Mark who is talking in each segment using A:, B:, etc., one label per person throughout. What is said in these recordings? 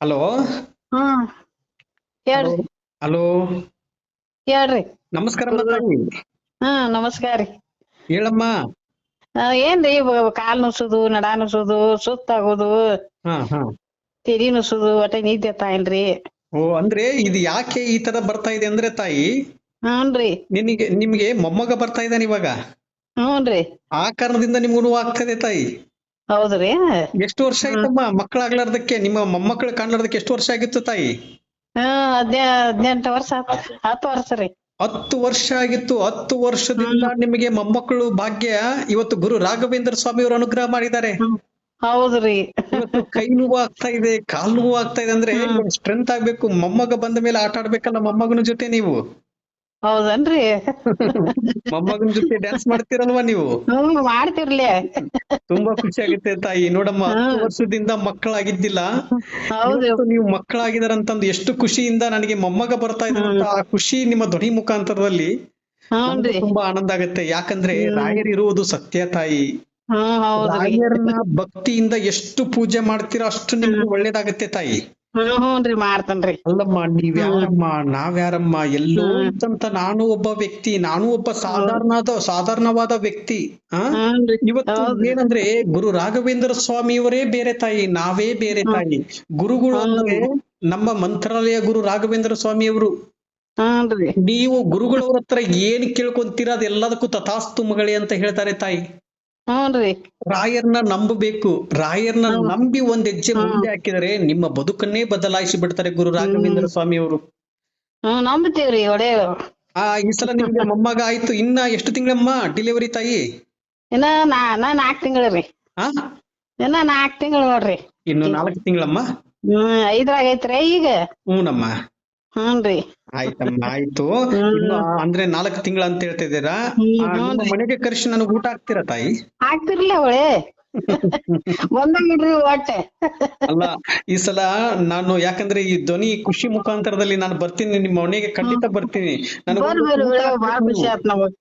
A: Hello.
B: ಹ್ಮ್ ಹೇಳ್ರಿ.
A: Hello.
B: ಹೇಳ್ರಿ.
A: ನಮಸ್ಕಾರ
B: ಹಾ ನಮಸ್ಕಾರ ರೀ.
A: ಹೇಳಮ್ಮ.
B: ಏನ್ರಿ ಕಾಲ್ ನುಸುದು ನಡಾ ನುಸುದು ಸುತ್ತಾಗೋದು ತೆರಿ ನುಸುದು ಒಟ್ಟ ನಿದ್ದೆ ತಾಯಿಲ್ರಿ.
A: ಓ ಅಂದ್ರೆ ಇದು ಯಾಕೆ ಈ ತರ ಬರ್ತಾ ಇದೆ ಅಂದ್ರೆ ತಾಯಿ?
B: ಹ್ಞೂನ್ರಿ
A: ನಿನಗೆ ನಿಮ್ಗೆ ಮೊಮ್ಮಗ ಬರ್ತಾ ಇದ್ದಾನೆ ಇವಾಗ.
B: ಹ್ಞೂನ್ರಿ
A: ಆ ಕಾರಣದಿಂದ ನಿಮ್ಗೆ ಆಗ್ತದೆ ತಾಯಿ.
B: ಹೌದ್ರಿ
A: ಎಷ್ಟು ವರ್ಷ ಆಯ್ತಮ್ಮ? ಮಕ್ಕಳಾಗ್ಲಾರ್ದಕ್ಕೆ ನಿಮ್ಮ ಮೊಮ್ಮಕ್ಕಳು ಕಾಣ್ಲಾರ್ದಕ್ಕೆ ಎಷ್ಟು ವರ್ಷ ಆಗಿತ್ತು ತಾಯಿ?
B: ಹದಿನೆಂಟು ಹದ್ನೇ ವರ್ಷ ಹತ್ತು ವರ್ಷ ರೀ.
A: ಹತ್ತು ವರ್ಷ ಆಗಿತ್ತು. ಹತ್ತು ವರ್ಷದಿಂದ ನಿಮಗೆ ಮೊಮ್ಮಕ್ಕಳು ಭಾಗ್ಯ. ಇವತ್ತು ಗುರು ರಾಘವೇಂದ್ರ ಸ್ವಾಮಿ ಅವರು ಅನುಗ್ರಹ ಮಾಡಿದ್ದಾರೆ.
B: ಹೌದ್ರಿ
A: ಇವತ್ತು ಕೈ ನೋವು ಆಗ್ತಾ ಇದೆ ಕಾಲ್ ನೋವು ಆಗ್ತಾ ಇದೆ ಅಂದ್ರೆ ಸ್ಟ್ರೆಂತ್ ಆಗ್ಬೇಕು. ಮೊಮ್ಮಗ ಬಂದ ಮೇಲೆ ಆಟ ಆಡ್ಬೇಕಲ್ಲ ಮೊಮ್ಮಗನ ಜೊತೆ ನೀವು?
B: ಹೌದನ್ರಿ?
A: ಮೊಮ್ಮಗನ ಜೊತೆ ಡ್ಯಾನ್ಸ್ ಮಾಡ್ತೀರಲ್ವಾ ನೀವು?
B: ಮಾಡ್ತಿರ್ಲಿ.
A: ತುಂಬಾ ಖುಷಿ ಆಗುತ್ತೆ ತಾಯಿ. ನೋಡಮ್ಮ ಹತ್ತು ವರ್ಷದಿಂದ ಮಕ್ಕಳಾಗಿದ್ದಿಲ್ಲ. ನೀವು ಮಕ್ಕಳಾಗಿದಾರಂತಂದು ಎಷ್ಟು ಖುಷಿಯಿಂದ ನನಗೆ ಮೊಮ್ಮಗ ಬರ್ತಾ ಇದೆ ಅಂತ ಆ ಖುಷಿ ನಿಮ್ಮ ಧ್ವನಿ ಮುಖಾಂತರದಲ್ಲಿ ತುಂಬಾ ಆನಂದ ಆಗುತ್ತೆ. ಯಾಕಂದ್ರೆ ರಾಯರಿರುವುದು ಸತ್ಯ ತಾಯಿ. ರಾಯರ್ನ ಭಕ್ತಿಯಿಂದ ಎಷ್ಟು ಪೂಜೆ ಮಾಡ್ತೀರೋ ಅಷ್ಟು ನಿಮ್ಗೆ ಒಳ್ಳೇದಾಗತ್ತೆ ತಾಯಿ.
B: ಹ್ಞೂನ್ರಿ ಮಾಡ್ತೇನ್ರಿ.
A: ಅಲ್ಲಮ್ಮ ನೀವ್ಯಾರಮ್ಮ ನಾವ್ಯಾರಮ್ಮ ಎಲ್ಲೋ ಇದ್ದಂತ ನಾನು ಒಬ್ಬ ವ್ಯಕ್ತಿ ನಾನು ಒಬ್ಬ ಸಾಧಾರಣದ ಸಾಧಾರಣವಾದ ವ್ಯಕ್ತಿ ಆ? ಇವತ್ತು ಏನಂದ್ರೆ ಗುರು ರಾಘವೇಂದ್ರ ಸ್ವಾಮಿಯವರೇ ಬೇರೆ ತಾಯಿ ನಾವೇ ಬೇರೆ ತಾಯಿ. ಗುರುಗಳು ಅಂದ್ರೆ ನಮ್ಮ ಮಂತ್ರಾಲಯ ಗುರು ರಾಘವೇಂದ್ರ ಸ್ವಾಮಿಯವರು. ನೀವು ಗುರುಗಳವ್ರ ಹತ್ರ ಏನ್ ಕೇಳ್ಕೊಂತೀರ ಅದೆಲ್ಲದಕ್ಕೂ ತಥಾಸ್ತು ಮಗಳೇ ಅಂತ ಹೇಳ್ತಾರೆ ತಾಯಿ. ರಾಯರ್ನ ನಂಬಬೇಕು. ರಾಯರ್ನ ನಂಬಿ ಒಂದ್ ಹೆಜ್ಜೆ ಮುಂದೆ ಹಾಕಿದರೆ ನಿಮ್ಮ ಬದುಕನ್ನೇ ಬದಲಾಯಿಸಿ ಬಿಡ್ತಾರೆ ಗುರು ರಾಘವೇಂದ್ರ ಸ್ವಾಮಿ
B: ಅವರು ನಂಬ್ತೀವ್ರಿ ಒಡೆ
A: ಆ ಈ ಸಲ ನಿಮ್ಗೆ ಮೊಮ್ಮಗ ಆಯ್ತು. ಇನ್ನ ಎಷ್ಟು ತಿಂಗಳಮ್ಮ ಡಿಲಿವರಿ ತಾಯಿ?
B: ಇನ್ನ ನಾ ನಾ ನಾಕ್ ತಿಂಗಳು ರೀ. ಇನ್ನ ನಾಕ್ ತಿಂಗಳು ನೋಡ್ರಿ.
A: ಇನ್ನು ನಾಲ್ಕು ತಿಂಗಳಮ್ಮ?
B: ಹ್ಮ್ ಐದ್ರಾಗ ಐತ್ರಿ ಈಗ.
A: ಹ್ಞೂನಮ್ಮ.
B: ಹ್ಞೂನ್ರಿ
A: ಆಯ್ತಮ್ಮ ಆಯ್ತು ಇನ್ನು ಅಂದ್ರೆ ನಾಲ್ಕು ತಿಂಗಳ ಅಂತ ಹೇಳ್ತಿದ್ದೀರಾ? ಆ, ನಿಮ್ಮ ಮನೆಗೆ ಕರ್ಸಿ ನನಗೆ ಊಟ ಹಾಕ್ತೀರಾ ತಾಯಿ?
B: ಆಗ್ತಿರ್ಲಿ ಅವಳೆ.
A: ಅಲ್ಲ ಈ ಸಲ ನಾನು ಯಾಕಂದ್ರೆ ಈ ಧ್ವನಿ ಖುಷಿ ಮುಖಾಂತರದಲ್ಲಿ ನಾನು ಬರ್ತೀನಿ ನಿಮ್ಮ ಮನೆಗೆ ಖಂಡಿತ ಬರ್ತೀನಿ. ನನಗೆ
B: ಬಾಳ ಖುಷಿ ಆತ್ ನಮಗ್.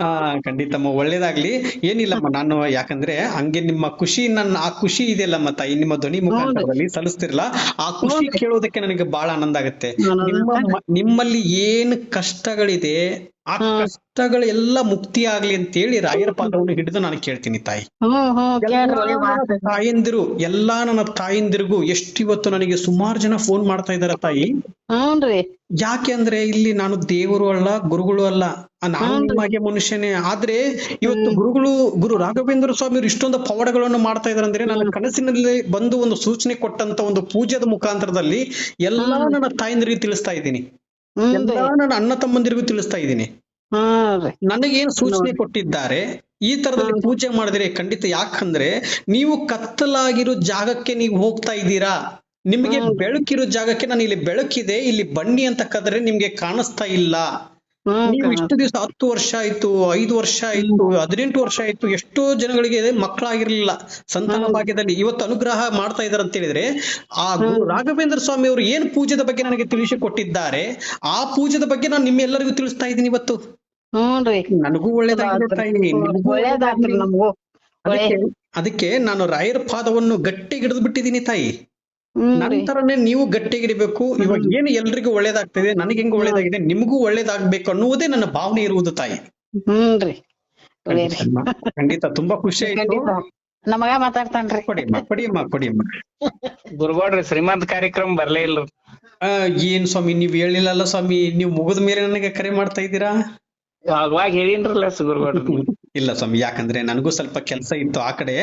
A: ಆ ಖಂಡಿತಮ್ಮ ಒಳ್ಳೇದಾಗ್ಲಿ. ಏನಿಲ್ಲಮ್ಮ ನಾನು ಯಾಕಂದ್ರೆ ಹಂಗೆ ನಿಮ್ಮ ಖುಷಿ ನನ್ನ ಆ ಖುಷಿ ಇದೆಯಲ್ಲಮ್ಮ ತಾಯಿ ನಿಮ್ಮ ಧ್ವನಿ ಮುಖಾಂತರದಲ್ಲಿ ಸಲ್ಲಿಸ್ತಿರಲ್ಲ ಆ ಖುಷಿ ಕೇಳೋದಕ್ಕೆ ನನಗೆ ಬಹಳ ಆನಂದ ಆಗುತ್ತೆ. ನಿಮ್ಮ ನಿಮ್ಮಲ್ಲಿ ಏನ್ ಕಷ್ಟಗಳಿದೆ ಆ ಕಷ್ಟಗಳೆಲ್ಲ ಮುಕ್ತಿ ಆಗ್ಲಿ ಅಂತ ಹೇಳಿ ರಾಯರ ಪಾದವನ್ನು ಹಿಡಿದು ನಾನು ಕೇಳ್ತೀನಿ ತಾಯಿ. ತಾಯಂದಿರು ಎಲ್ಲಾ ನನ್ನ ತಾಯಂದಿರಿಗೂ ಎಷ್ಟು ಇವತ್ತು ನನಗೆ ಸುಮಾರು ಜನ ಫೋನ್ ಮಾಡ್ತಾ ಇದಾರ ತಾಯಿ.
B: ಹೌನ್ರಿ
A: ಯಾಕೆ ಅಂದ್ರೆ ಇಲ್ಲಿ ನಾನು ದೇವರು ಅಲ್ಲ ಗುರುಗಳು ಅಲ್ಲ. ನಾನು ಮನುಷ್ಯನೇ. ಆದ್ರೆ ಇವತ್ತು ಗುರುಗಳು ಗುರು ರಾಘವೇಂದ್ರ ಸ್ವಾಮಿಯವರು ಇಷ್ಟೊಂದು ಪವಾಡಗಳನ್ನು ಮಾಡ್ತಾ ಇದಾರೆ ಅಂದ್ರೆ ನನ್ನ ಕನಸಿನಲ್ಲಿ ಬಂದು ಒಂದು ಸೂಚನೆ ಕೊಟ್ಟಂತ ಒಂದು ಪೂಜೆದ ಮುಖಾಂತರದಲ್ಲಿ ಎಲ್ಲಾ ನನ್ನ ತಾಯಂದಿರಿಗೆ ತಿಳಿಸ್ತಾ ಇದ್ದೀನಿ. ನನ್ನ ಅಣ್ಣ ತಮ್ಮಂದಿರಿಗೂ ತಿಳಿಸ್ತಾ ಇದ್ದೀನಿ. ನನಗೇನು ಸೂಚನೆ ಕೊಟ್ಟಿದ್ದಾರೆ ಈ ತರದಲ್ಲಿ ಪೂಜೆ ಮಾಡಿದ್ರೆ ಖಂಡಿತ ಯಾಕಂದ್ರೆ ನೀವು ಕತ್ತಲಾಗಿರೋ ಜಾಗಕ್ಕೆ ನೀವು ಹೋಗ್ತಾ ಇದ್ದೀರಾ. ನಿಮ್ಗೆ ಬೆಳಕಿರೋ ಜಾಗಕ್ಕೆ ನಾನು ಇಲ್ಲಿ ಬೆಳಕಿದೆ ಇಲ್ಲಿ ಬನ್ನಿ ಅಂತ ಕದ್ರೆ ನಿಮ್ಗೆ ಕಾಣಿಸ್ತಾ ಇಲ್ಲ. ನೀವು ಇಷ್ಟು ದಿವಸ ಹತ್ತು ವರ್ಷ ಆಯ್ತು ಐದು ವರ್ಷ ಆಯ್ತು ಹದಿನೆಂಟು ವರ್ಷ ಆಯ್ತು ಎಷ್ಟೋ ಜನಗಳಿಗೆ ಮಕ್ಕಳಾಗಿರ್ಲಿಲ್ಲ ಸಂತಾನ ಭಾಗ್ಯದಲ್ಲಿ ಇವತ್ತು ಅನುಗ್ರಹ ಮಾಡ್ತಾ ಇದಾರೆ ಅಂತ ಹೇಳಿದ್ರೆ ಆ ಗುರು ರಾಘವೇಂದ್ರ ಸ್ವಾಮಿ ಅವರು ಏನ್ ಪೂಜೆದ ಬಗ್ಗೆ ನನಗೆ ತಿಳಿಸಿ ಕೊಟ್ಟಿದ್ದಾರೆ ಆ ಪೂಜೆದ ಬಗ್ಗೆ ನಾನು ನಿಮ್ಮೆಲ್ಲರಿಗೂ ತಿಳಿಸ್ತಾ ಇದ್ದೀನಿ ಇವತ್ತು. ನನಗೂ
B: ಒಳ್ಳೇದಾಗಿ
A: ಅದಕ್ಕೆ ನಾನು ರಾಯರ ಪಾದವನ್ನು ಗಟ್ಟಿ ಹಿಡಿದು ಬಿಟ್ಟಿದ್ದೀನಿ ತಾಯಿ. ನಂತರನೇ ನೀವು ಗಟ್ಟಿಗೆ ಹಿಡಿಬೇಕು ಇವಾಗ ಏನು ಎಲ್ರಿಗೂ ಒಳ್ಳೇದಾಗ್ತದೆ? ನನಗೆ ಹೆಂಗ್ ಒಳ್ಳೇದಾಗಿದೆ? ನಿಮಗೂ ಒಳ್ಳೇದಾಗ್ಬೇಕು ಅನ್ನುವುದೇ ನನ್ನ ಭಾವನೆ ಇರುವುದು ತಾಯಿ.
B: ಹ್ಮ್ರಿ
A: ಖಂಡಿತ ತುಂಬಾ ಖುಷಿ ಆಯ್ತು.
B: ನಮಗ ಮಾತಾಡ್ತಾನ್ರಿ.
A: ಕೊಡಿಯಮ್ಮ ಕೊಡಿಯಮ್ಮ ಕೊಡಿಯಮ್ಮ
C: ಗುರುಗೌಡ್ರಿ ಶ್ರೀಮಂತ ಕಾರ್ಯಕ್ರಮ ಬರ್ಲೇ ಇಲ್ಲ.
A: ಆ, ಏನ್ ಸ್ವಾಮಿ ನೀವ್ ಹೇಳಿಲ್ಲಲ್ಲ ಸ್ವಾಮಿ? ನೀವು ಮುಗಿದ ಮೇಲೆ ನನಗೆ ಕರೆ ಮಾಡ್ತಾ ಇದ್ದೀರಾ?
C: ಅವಾಗ ಹೇಳಿನ್ರಲ್ಲ ಗುರುಗೌಡ್ರಿ
A: ಇಲ್ಲ ಸ್ವಾಮಿ ಯಾಕಂದ್ರೆ ನನಗೂ ಸ್ವಲ್ಪ ಕೆಲಸ ಇತ್ತು ಆ ಕಡೆ.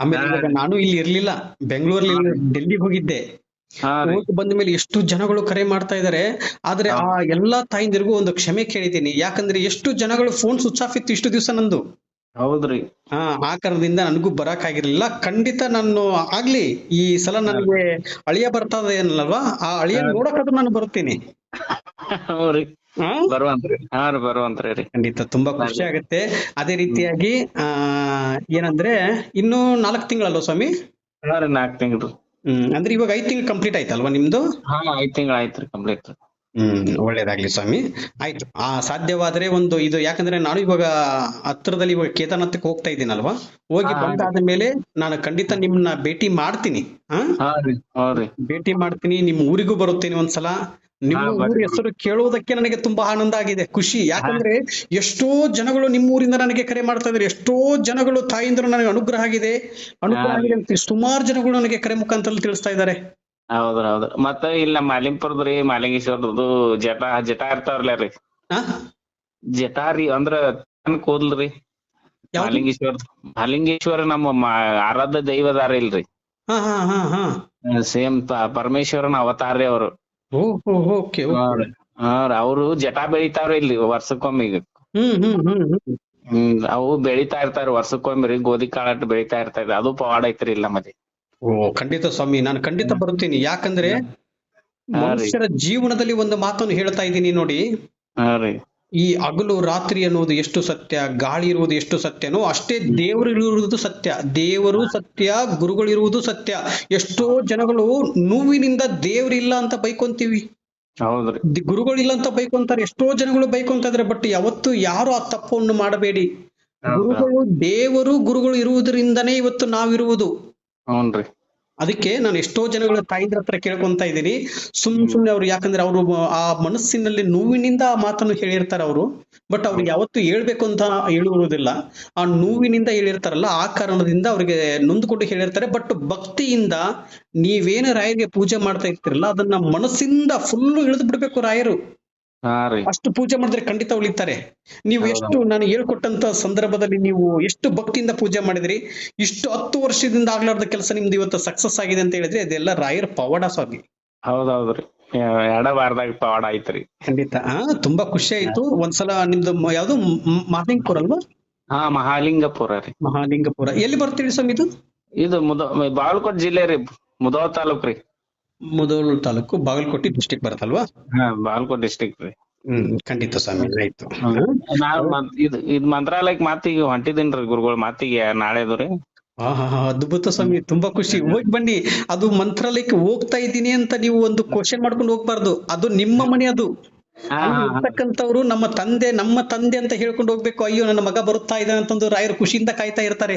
A: ಆಮೇಲೆ ನಾನು ಇಲ್ಲಿ ಇರ್ಲಿಲ್ಲ. ಬೆಂಗಳೂರಲ್ಲಿ ಡೆಲ್ಲಿಗೆ ಹೋಗಿದ್ದೆ. ಹೋಗಿ ಬಂದ ಮೇಲೆ ಎಷ್ಟು ಜನಗಳು ಕರೆ ಮಾಡ್ತಾ ಇದಾರೆ. ಆದ್ರೆ ಆ ಎಲ್ಲಾ ತಾಯಿಂದಿರಿಗೂ ಒಂದು ಕ್ಷಮೆ ಕೇಳಿದ್ದೀನಿ. ಯಾಕಂದ್ರೆ ಎಷ್ಟು ಜನಗಳು ಫೋನ್ ಸ್ವಿಚ್ ಆಫ್ ಇತ್ತು ಇಷ್ಟು ದಿವಸ ನಂದು.
C: ಹೌದ್ರಿ.
A: ಹಾ ಆ ಕಾರಣದಿಂದ ನನಗೂ ಬರಕ್ ಆಗಿರ್ಲಿಲ್ಲ. ಖಂಡಿತ ನಾನು ಆಗ್ಲಿ ಈ ಸಲ ನನಗೆ ಅಳಿಯ ಬರ್ತದ ಏನಲ್ವಾ ಆ ಅಳಿಯ ನೋಡಕ್ಕಾದ್ರೂ ನಾನು ಬರ್ತೀನಿ.
C: ಹೌದ್ರಿ.
A: ಹಾ?
C: ಬರುವಂತ್ರಿ. ಹಾ ರೀ ಬರುವಂತ್ರಿ ರೀ.
A: ಖಂಡಿತ ತುಂಬಾ ಖುಷಿ ಆಗುತ್ತೆ. ಅದೇ ರೀತಿಯಾಗಿ ಆ ಏನಂದ್ರೆ ಇನ್ನು ನಾಲ್ಕ್ ತಿಂಗಳಲ್ವ ಸ್ವಾಮಿ?
C: ಹಾ ರೀ ನಾಲ್ಕ್ ತಿಂಗಳು.
A: ಹ್ಮ್ ಅಂದ್ರೆ ಇವಾಗ ಐದ್ ತಿಂಗಳು ಕಂಪ್ಲೀಟ್ ಆಯ್ತಲ್ವಾ ನಿಮ್ದು?
C: ಹಾ ಐದ್ ತಿಂಗಳು ಆಯ್ತ್ರಿ ಕಂಪ್ಲೀಟ್
A: ಹ್ಮ್ ಒಳ್ಳೇದಾಗ್ಲಿ ಸ್ವಾಮಿ. ಆಯ್ತು ಆ ಸಾಧ್ಯವಾದ್ರೆ ಒಂದು ಇದು ಯಾಕಂದ್ರೆ ನಾನು ಇವಾಗ ಹತ್ರದಲ್ಲಿ ಇವಾಗ ಕೇದಾರ್ನಾಥಕ್ಕೆ ಹೋಗ್ತಾ ಇದ್ದೀನಲ್ವಾ? ಹೋಗಿ ಬಂದಾದ ಮೇಲೆ ನಾನು ಖಂಡಿತ ನಿಮ್ನ ಭೇಟಿ ಮಾಡ್ತೀನಿ ಹಾ? ಭೇಟಿ ಮಾಡ್ತೀನಿ ನಿಮ್ ಊರಿಗೂ ಬರುತ್ತೇನೆ ಒಂದ್ಸಲ. ನಿಮ್ಮ ಊರ ಹೆಸರು ಕೇಳುವುದಕ್ಕೆ ನನಗೆ ತುಂಬಾ ಆನಂದ ಆಗಿದೆ ಖುಷಿ. ಯಾಕಂದ್ರೆ ಎಷ್ಟೋ ಜನಗಳು ನಿಮ್ಮ ಊರಿಂದ ನನಗೆ ಕರೆ ಮಾಡ್ತಾ ಇದ್ದಾರೆ ಎಷ್ಟೋ ಜನಗಳು ತಾಯಿಂದರು ನನಗೆ ಅನುಗ್ರಹ ಆಗಿದೆ. ಅನುಗ್ರಹ ಆಗಿದೆ ಅಂತ ಸುಮಾರು ಜನಗಳು ನನಗೆ ಕರೆ ಮುಖಾಂತರ ತಿಳಿಸ್ತಾ ಇದ್ದಾರೆ.
C: ಹೌದ್ರಿ ಹೌದ್ ಮತ್ತ ಇಲ್ಲಿ ನಮ್ಮ ಮಾಲಿಂಪುರದ್ರಿ ಮಾಲಿಂಗೇಶ್ವರದ್ದು ಜಟಾ ಜಟಾ ಇರ್ತಾವ್ರಲ್ಲ ರೀ. ಜಟ ರೀ ಅಂದ್ರ ಕೂದಲ್ರಿ? ಮಾಲಿಂಗೇಶ್ವರ ಮಾಲಿಂಗೇಶ್ವರ ನಮ್ಮ ಆರಾಧ ಆರಾಧ್ಯ ದೈವದಾರ ಇಲ್ರಿ. ಸೇಮ್ ಪರಮೇಶ್ವರನ ಅವತಾರ ರೀ ಅವ್ರು. ಅವ್ರು ಜಟಾ ಬೆಳಿತಾವ್ರಿ ಇಲ್ಲಿ ವರ್ಷಕ್ಕೊಮ್ಮೆ ಈಗ. ಅವು ಬೆಳಿತಾ ಇರ್ತಾರ ವರ್ಷಕ್ಕೊಮ್ಮೆ ರೀ ಗೋಧಿ ಕಾಳಟ್ ಬೆಳಿತಾ ಇರ್ತಾರ ಅದು ಪವಾಡ ಐತ್ರಿ ಇಲ್ಲ ಮತ್ತೆ
A: ಓ ಖಂಡಿತ ಸ್ವಾಮಿ ನಾನು ಖಂಡಿತ ಬರುತ್ತೀನಿ. ಯಾಕಂದ್ರೆ ಮನುಷ್ಯರ ಜೀವನದಲ್ಲಿ ಒಂದು ಮಾತನ್ನು ಹೇಳ್ತಾ ಇದ್ದೀನಿ ನೋಡಿ. ಈ ಹಗಲು ರಾತ್ರಿ ಅನ್ನುವುದು ಎಷ್ಟು ಸತ್ಯ ಗಾಳಿ ಇರುವುದು ಎಷ್ಟು ಸತ್ಯನೋ ಅಷ್ಟೇ ದೇವರು ಇರುವುದು ಸತ್ಯ. ದೇವರು ಸತ್ಯ ಗುರುಗಳಿರುವುದು ಸತ್ಯ. ಎಷ್ಟೋ ಜನಗಳು ನೋವಿನಿಂದ ದೇವರಿಲ್ಲ ಅಂತ ಬೈಕೊಂತೀವಿ.
C: ಗುರುಗಳು
A: ಇಲ್ಲ ಗುರುಗಳಿಲ್ಲ ಅಂತ ಬೈಕೊಂತಾರೆ. ಎಷ್ಟೋ ಜನಗಳು ಬೈಕೊಂತ ಇದಾರೆ ಬಟ್ ಯಾವತ್ತು ಯಾರು ಆ ತಪ್ಪವನ್ನು ಮಾಡಬೇಡಿ. ಗುರುಗಳು ದೇವರು ಗುರುಗಳು ಇರುವುದರಿಂದನೇ ಇವತ್ತು ನಾವಿರುವುದು. ಅದಕ್ಕೆ ನಾನು ಎಷ್ಟೋ ಜನಗಳ ತಾಯಿದ್ರ ಹತ್ರ ಕೇಳ್ಕೊಂತ ಇದ್ದೀನಿ. ಸುಮ್ ಸುಮ್ನೆ ಅವ್ರು ಯಾಕಂದ್ರೆ ಅವರು ಆ ಮನಸ್ಸಿನಲ್ಲಿ ನೋವಿನಿಂದ ಆ ಮಾತನ್ನು ಹೇಳಿರ್ತಾರೆ ಅವರು. ಬಟ್ ಅವ್ರಿಗೆ ಯಾವತ್ತು ಹೇಳ್ಬೇಕು ಅಂತ ಹೇಳುವುದಿಲ್ಲ. ಆ ನೋವಿನಿಂದ ಹೇಳಿರ್ತಾರಲ್ಲ ಆ ಕಾರಣದಿಂದ ಅವ್ರಿಗೆ ನೊಂದ್ಕೊಂಡು ಹೇಳಿರ್ತಾರೆ. ಬಟ್ ಭಕ್ತಿಯಿಂದ ನೀವೇನು ರಾಯರಿಗೆ ಪೂಜೆ ಮಾಡ್ತಾ ಇರ್ತಿರಲ್ಲ ಅದನ್ನ ಮನಸ್ಸಿಂದ ಫುಲ್ ಇಳಿದು ಬಿಡ್ಬೇಕು ರಾಯರು. ಅಷ್ಟು ಪೂಜೆ ಮಾಡಿದ್ರೆ ಖಂಡಿತ ಉಳಿತಾರೆ. ನೀವು. ಎಷ್ಟು ನಾನು ಹೇಳ್ಕೊಟ್ಟಂತ ಸಂದರ್ಭದಲ್ಲಿ ನೀವು ಎಷ್ಟು ಭಕ್ತಿಯಿಂದ ಪೂಜೆ ಮಾಡಿದ್ರಿ ಇಷ್ಟು ಹತ್ತು ವರ್ಷದಿಂದ ಆಗ್ಲಾರ್ದ ಕೆಲಸ ನಿಮ್ದು ಇವತ್ತು ಸಕ್ಸಸ್ ಆಗಿದೆ ಅಂತ ಹೇಳಿದ್ರೆ ಇದೆಲ್ಲ ರಾಯರ ಪವಾಡ ಸ್ವಾಮಿ.
C: ಹೌದೌದ್ರಿ ಎರಡ ವಾರದಾಗ ಪವಾಡ ಐತ್ರಿ
A: ಖಂಡಿತ. ತುಂಬಾ ಖುಷಿ ಆಯ್ತು. ಒಂದ್ಸಲ ನಿಮ್ದು ಯಾವ್ದು? ಮಹಾಲಿಂಗಪುರ ಅಲ್ವಾ?
C: ಹಾ ಮಹಾಲಿಂಗಪುರ ರೀ.
A: ಮಹಾಲಿಂಗಪುರ. ಎಲ್ಲಿ ಬರ್ತೀವಿ ಸ್ವಾಮಿ ಇದು?
C: ಇದು ಮುದ ಬಾಗಲಕೋಟ್ ಜಿಲ್ಲೆ ರೀ ಮುದೋ ತಾಲೂಕ್ ರೀ.
A: ಮುದೋಳು ತಾಲೂಕು ಬಾಗಲಕೋಟೆ ಡಿಸ್ಟಿಕ್ ಬರುತ್ತಲ್ವಾ?
C: ಬಾಗಲಕೋಟೆ ಡಿಸ್ಟಿಕ್ ರೀ.
A: ಹ್ಮ್ ಖಂಡಿತ ಸ್ವಾಮಿ ಆಯ್ತು.
C: ಇದು ಮತ್ ಇದ್ ಇದ್ ಮಂತ್ರಾಲಯಕ್ ಮಾತಿಗೆ ಹೊಂಟಿದ್ದೀನ್ರಿ ಗುರುಗಳು ಮಾತಿಗೆ ನಾಳೆದು ರೀ.
A: ಹಾ ಹಾ ಹಾ ಅದ್ಭುತ ಸ್ವಾಮಿ ತುಂಬಾ ಖುಷಿ. ಹೋಗಿ ಬನ್ನಿ. ಅದು ಮಂತ್ರಾಲಯಕ್ಕೆ ಹೋಗ್ತಾ ಇದ್ದೀನಿ ಅಂತ ನೀವು ಒಂದು ಕ್ವಶನ್ ಮಾಡ್ಕೊಂಡು ಹೋಗ್ಬಾರ್ದು. ಅದು ನಿಮ್ಮ ಮನೆ ಅದು. ಇರ್ತಕ್ಕಂಥವ್ರು ನಮ್ಮ ತಂದೆ ನಮ್ಮ ತಂದೆ ಅಂತ ಹೇಳ್ಕೊಂಡು ಹೋಗ್ಬೇಕು. ಅಯ್ಯೋ ನನ್ನ ಮಗ ಬರುತ್ತಾ ಇದ್ದಾನೆ ಅಂತಂದು ರಾಯರು ಖುಷಿಯಿಂದ ಕಾಯ್ತಾ ಇರ್ತಾರೆ.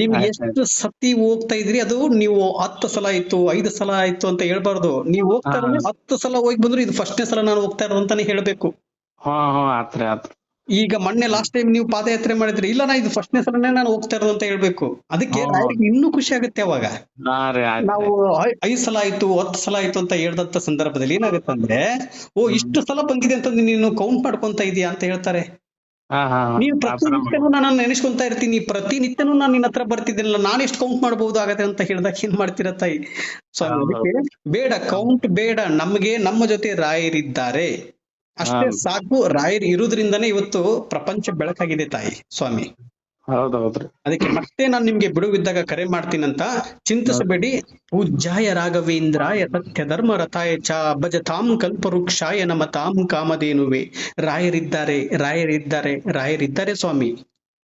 A: ನಿಮ್ಗೆ ಎಷ್ಟು ಸತಿ ಹೋಗ್ತಾ ಇದ್ರಿ? ಅದು ನೀವು ಹತ್ತು ಸಲ ಆಯ್ತು ಐದು ಸಲ ಆಯ್ತು ಅಂತ ಹೇಳ್ಬಾರ್ದು. ನೀವು ಹೋಗ್ತಾ ಇರೋದು ಹತ್ತು ಸಲ ಹೋಗಿ ಬಂದ್ರು ಇದು ಫಸ್ಟ್ನೇ ಸಲ ನಾನು ಹೋಗ್ತಾ ಇರೋದು ಅಂತಾನೆ ಹೇಳ್ಬೇಕು. ಈಗ ಮೊನ್ನೆ ಲಾಸ್ಟ್ ಟೈಮ್ ನೀವು ಪಾದಯಾತ್ರೆ ಮಾಡಿದ್ರಿ. ಇಲ್ಲ ನಾ ಇದು ಫಸ್ಟ್ನೇ ಸಲನೇ ನಾನು ಹೋಗ್ತಾ ಇರೋದು ಅಂತ ಹೇಳ್ಬೇಕು. ಅದಕ್ಕೆ ಇನ್ನೂ ಖುಷಿ ಆಗುತ್ತೆ ಅವಾಗ. ನಾವು ಐದು ಐದ್ ಸಲ ಆಯ್ತು ಹತ್ತು ಸಲ ಆಯ್ತು ಅಂತ ಹೇಳ್ದಂತ ಸಂದರ್ಭದಲ್ಲಿ ಏನಾಗುತ್ತೆ ಅಂದ್ರೆ ಓ ಇಷ್ಟು ಸಲ ಬಂದಿದೆ ಅಂತ ನೀನು ಕೌಂಟ್ ಮಾಡ್ಕೊಂತ ಇದೀಯಾ ಅಂತ ಹೇಳ್ತಾರೆ.
C: ಥರ
A: ಪ್ರತಿನಿತ್ಯನೂ ನಾನು ನೆನೆಸ್ಕೊಂತ ಇರ್ತೀನಿ. ಪ್ರತಿನಿತ್ಯನೂ ನಾನು ನಿನ್ನ ಹತ್ರ ಬರ್ತಿದ್ದಿಲ್ಲ. ನಾನು ಎಷ್ಟು ಕೌಂಟ್ ಮಾಡಬಹುದು ಆಗತ್ತೆ ಅಂತ ಹೇಳಿದಾಗ ಏನ್ ಮಾಡ್ತೀರ ತಾಯಿ? ಸೊ ಬೇಡ ಕೌಂಟ್ ಬೇಡ. ನಮ್ಗೆ ನಮ್ಮ ಜೊತೆ ರಾಯರಿದ್ದಾರೆ. ಅಷ್ಟೇ ಸಾಕು. ರಾಯರ್ ಇರುವುದರಿಂದನೇ ಇವತ್ತು ಪ್ರಪಂಚ ಬೆಳಕಾಗಿದೆ ತಾಯಿ ಸ್ವಾಮಿ. ಅದಕ್ಕೆ ಮತ್ತೆ ನಾನು ನಿಮ್ಗೆ ಬಿಡುವಿದ್ದಾಗ ಕರೆ ಮಾಡ್ತೀನಂತ ಚಿಂತಿಸಬೇಡಿ. ಪೂಜಾಯ ರಾಘವೇಂದ್ರಾಯ ಸತ್ಯ ಧರ್ಮ ರಥಾಯ ಚ ಭಜತಾಂ ಕಲ್ಪವೃಕ್ಷಾಯ ತಾಮ್ ಕಾಮಧೇನುವೆ. ರಾಯರಿದ್ದಾರೆ ರಾಯರಿದ್ದಾರೆ ರಾಯರಿದ್ದಾರೆ ಸ್ವಾಮಿ.